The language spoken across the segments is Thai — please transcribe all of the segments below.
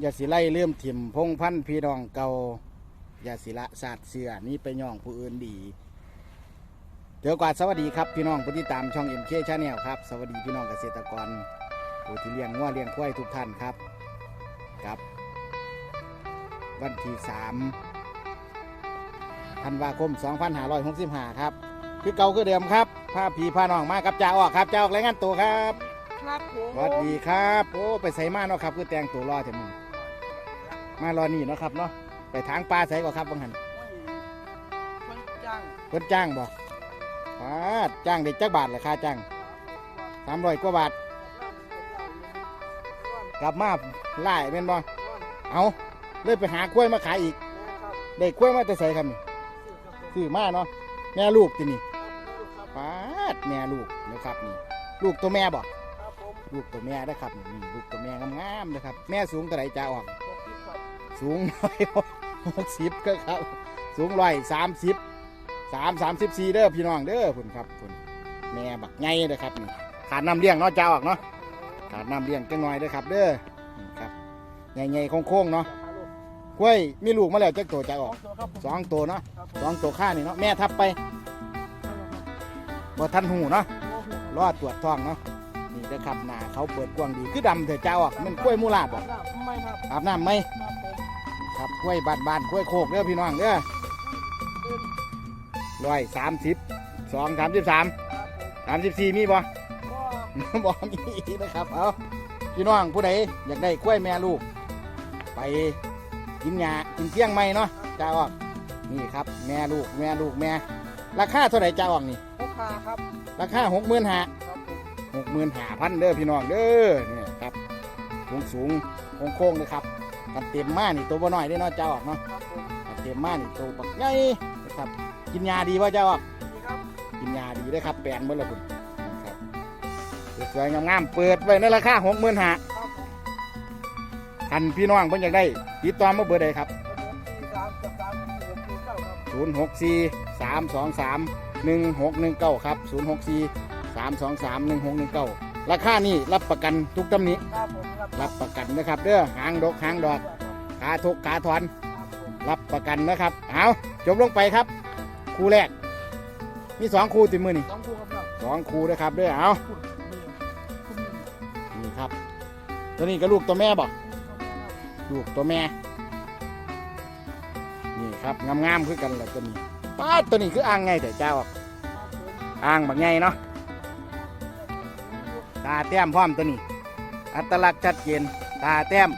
อย่าสิไล่เลื่อมถิ่มพงพันธุ์พี่น้องเก่าอย่าสิละศาสตร์เสือนี้ไปย่องผู้อื่นดีเดี๋ยวก่อนสวัสดีครับพี่น้องผู้ที่ตามช่องเอ็มเคชาแนลครับสวัสดีพี่น้องเกษตรกรผู้ที่เลี้ยงงัวเลี้ยงควายทุกท่านครับกับ วันที่สามธันวาคม 2565 ครับ คือเก่าคือเดิมครับพาพี่พาน้องมากับจ่าออกครับจ่าออกรายงานตัวครับครับผมสวัสดีครับ โอ้ ไปใส่มาเนาะครับ คือแต่งตัวรอเถอะมึง มารอนี่เนาะครับเนาะไปทางปลาใส่ก่อนครับบังหันคนจ้างเพิ่นจ้างบอกปาดจ้างเด็กจักบาทเหรอค่าจ้างสามร้อยกว่าบาทกลับมาไล่เป็นบ่เอาเลยไปหากล้วยมาขายอีกได้กล้วยมาแต่ใส่ครับนี่ซื้อมาเนาะแม่ลูกที่นี่ปาดแม่ลูกนะครับนี่ ลูกตัวแม่บอกครับผมลูกตัวแม่นะครับนี่ลูกตัวแม่งามๆนะครับ แม่สูงเท่าไหร่จะออกหก สิบครับสูงร้อยหกสิบก็ครับ สูงร้อยสามสิบสามสามสิบสี่เด้อพี่น้องเด้อคุณครับคุณแม่บักไงเด้อครับนี่ขาดน้ำเลี้ยงเนาะจะออกเนาะขาดน้ำเลี้ยงจังหน่อยเด้อครับ เด้อนี่ครับใหญ่ๆโค้งๆเนาะครับลูกกล้วยมีลูกมาแล้วจักตัวจะอสอองกตัวครับผมสองตัวเนาะครับสองตัวข้านี่เนาะแม่ทับไปบ่ทันหูเนาะโอ้โหรอดตรวจท้องเนาะนี่เด้อครับหน้าเขาเปิดกว้างดีคือดำเถอะจะออกมันกล้วยมูลาบบ่ไม่ครับอาบน้ำไหม ครับผมครับกล้วยบานบานๆกล้วยโคกเด้อพี่น้องเด้อเดินร้อยสามสิบสองสามสิบสามครับผมสามสิบสี่มีบ่ก็บ่มีนะครับเอาพี่น้องผู้ใดอยากได้กล้วยแม่ลูก ไปกินหญ้ากินเที่ยงไหมเนาะจ้าออกนี่ครับ แม่ลูกแม่ลูกแม่ ราคาเท่าไหร่จ้าออกนี่ลูกค้าครับราคาหกหมื่นห้าครับผมหกหมื่นห้าพันเด้อพี่น้องเด้อนี่ครับสูงสูงโค้งโค้งๆเลยครับ กันเต็มมานี่ตัวบ่น้อยได้อเนาะจ้าออกเนาะครับผมกันเต็มมานี่ตัวบักใหญ่นะครับ กินยาดีว่าจ้าออกนี่ครับกินยาดีได้อครับแปลนเมื่อละคุณนะครับสวยๆงามๆเปิดไว้ในราคาหกหมื่นห้าครับผมคันพี่น้องเพิ่นอยากได้ติดต่อมาเบอร์ใดครับครับผมสี่สามกับสามหกสี่เก้าครับศูนย์หกสี่สามสองสามหนึ่งหกหนึ่งเก้าครับศูนย์หกสี่สามสองสามหนึ่งหกหนึ่งเก้า ราคานี่รับประกันทุกตำหนิครับผมครับรับประกันนะครับเด้อหางดกหางดอกขาทุกขาถอนครับผมรับประกันนะครับเอาจบลงไปครับ คู่แรก มีสองคู่ติดมือนี่สองคู่ครับครับสองคู่นะครับเด้อเอาคุณมือคุณมือนี่ครับ ตัวนี้ก็ลูกตัวแม่บอกลูกตัวแม่ นี่ครับงามๆคือกันแหละตัวนี้ป้าดตัวนี้คืออ่างไงแต่เจ้าออกอ่างแบบไงเนาะ ตาแต้มพร้อมตัวนี้ อัตลักษณ์ชัดเจนตาแต้ม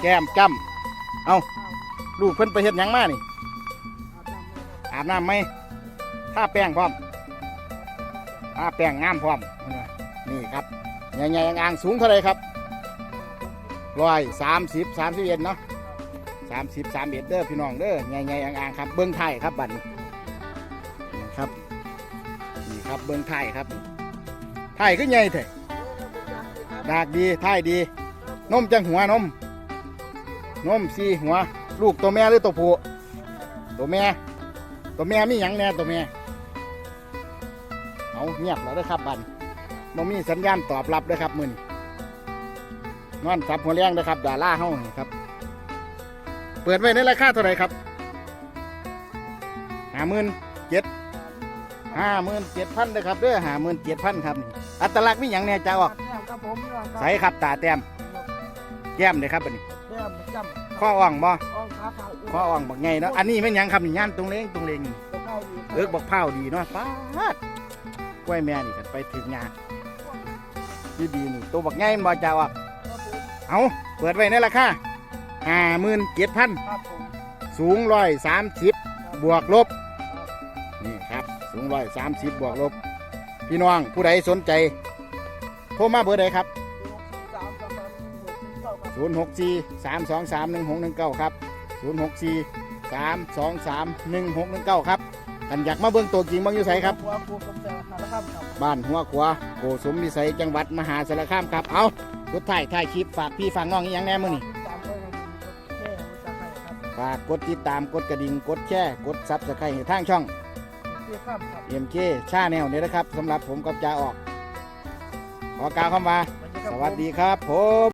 แก้มจ้ำเอาลูกเพิ่นไปเฮ็ดหยังมานี่ อาบน้ำไหมถ้าแป้งพร้อมถ้าแป้งงามพร้อม นี่ครับใหญ่ๆอ่างสูงเท่าไรครับร้อยสามสิบสามสิบเอ็ดเนาะสามสิบสามเอ็ดเด้อพี่น้องเด้อใหญ่ๆอ่างๆครับ เบิ้งไทยครับบัดนี้นี่ครับ นี่ครับเบิ้งไทยครับ ไทยก็ใหญ่เถอะดากดีไทยดี นมจังหัวนม นมสีหัว ลูกตัวแม่หรือตัวผู้ตัวแม่ ตัวแม่มีหยังแน่ตัวแม่ เอาเงียบแล้วเด้อครับบัดบ่มีสัญญาณตอบรับเด้อครับมื้อนี้นอนสับหัวแรงเด้อครับดาราเฮาครับ เปิดไว้ในราคาเท่าไหร่ครับห้าหมื่น ห้าหมื่นเจ็ดพันนะครับเด้อห้าหมื่นเจ็ดพันครับนี่อัตลักษณ์มีอย่างแน่จะออกครับผมใสครับตาแต้มแก้มเลยครับอันนี้แต้มจำข้ออ่องบ่อ่องขาขาวข้ออ่องบักไงเนาะอันนี้เป็นหยังครับนี่ย่านตรงเลงตรงเลงนี่ตัวเข้าดีเอิกบักเผาวดีเนาะป้าดกล้วยแม่นี่กันไปถึงงานดีดีๆนี่ตัวบักไงมันบ่จะออกครับผมเอาเปิดไว้ในราคาห้าหมื่นเจ็ดพันครับผมสูงร้อยสามสิบบวกลบนี่ครับ สูงร้อยสามสิบบวกลบ พี่น้องผู้ใดสนใจ โทรมาเบอร์ใดครับศูนย์หกสามสามสองสามหนึ่งหกสี่งเก้าครับ0 6 4 3 2 3 1 6 1 9ครับ0 6 4 3 2 3 1 6 1 9ครับท่านอยากมาเบิ่งตัวจริงเบิ่งอยู่ไสครับ หัวครับครับ บ้านหัวขวาโกสมวิสัยจังหวัดมหาสารคามครับ เอาสุดท้ายท้ายคลิปฝากพี่ฝากน้องอีกอย่างแน่มือนี้ตามไปในแค่หัวใจครับ ฝากกดติดตามกดกระดิ่งกดแชร์กดซับสไครต์ให้ทางช่อง เพื่อข้ามครับ MK ชาแนลเนี่ยนะครับสำหรับผมกับจาออก ขอกล่าวคำว่า สวัสดีครับผม